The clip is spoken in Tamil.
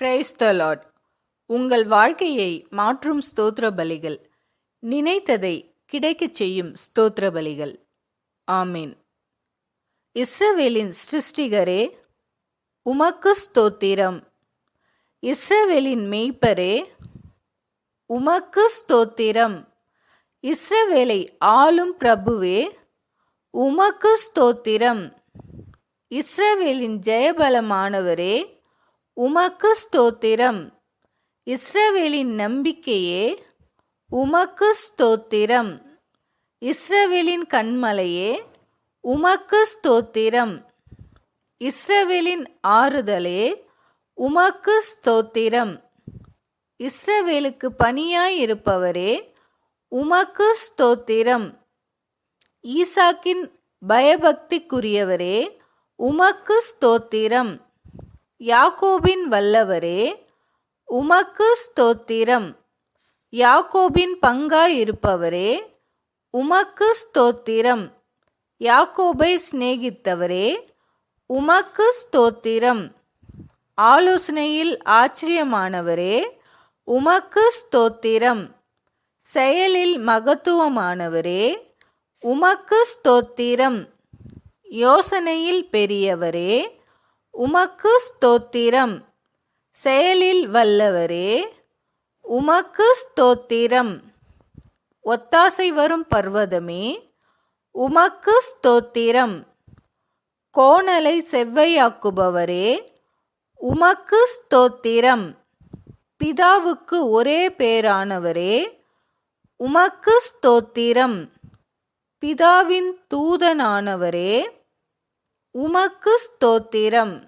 பிரைஸ் த லார்ட் உங்கள் வாழ்க்கையை மாற்றும் ஸ்தோத்திர பலிகள் நினைத்ததை கிடைக்கச் செய்யும் ஸ்தோத்திர பலிகள் ஆமீன். இஸ்ரவேலின் சிருஷ்டிகரே உமக்கு ஸ்தோத்திரம். இஸ்ரவேலின் மெய்ப்பரே உமக்கு ஸ்தோத்திரம். இஸ்ரவேலை ஆளும் பிரபுவே உமக்கு ஸ்தோத்திரம். இஸ்ரவேலின் ஜெயபலமானவரே உமக்கு ஸ்தோத்திரம். இஸ்ரவேலின் நம்பிக்கையே உமக்கு ஸ்தோத்திரம். இஸ்ரவேலின் கண்மலையே உமக்கு ஸ்தோத்திரம். இஸ்ரவேலின் ஆறுதலே உமக்கு ஸ்தோத்திரம். இஸ்ரவேலுக்கு பணியாயிருப்பவரே உமக்கு ஸ்தோத்திரம். ஈசாக்கின் பயபக்திக்குரியவரே உமக்கு ஸ்தோத்திரம். யாக்கோபின் வல்லவரே உமக்கு ஸ்தோத்திரம். யாக்கோபின் பங்காயிருப்பவரே உமக்கு ஸ்தோத்திரம். யாக்கோபை சிநேகித்தவரே உமக்கு ஸ்தோத்திரம். ஆலோசனையில் ஆச்சரியமானவரே உமக்கு ஸ்தோத்திரம். செயலில் மகத்துவமானவரே உமக்கு ஸ்தோத்திரம். யோசனையில் பெரியவரே உமக்கு ஸ்தோத்திரம். செயலில் வல்லவரே உமக்கு ஸ்தோத்திரம். ஒத்தாசை வரும் பர்வதமே உமக்கு ஸ்தோத்திரம். கோணலை செவ்வையாக்குபவரே உமக்கு ஸ்தோத்திரம். பிதாவுக்கு ஒரே பேரானவரே உமக்கு ஸ்தோத்திரம். பிதாவின் தூதனானவரே உமக்கு ஸ்தோத்திரம்.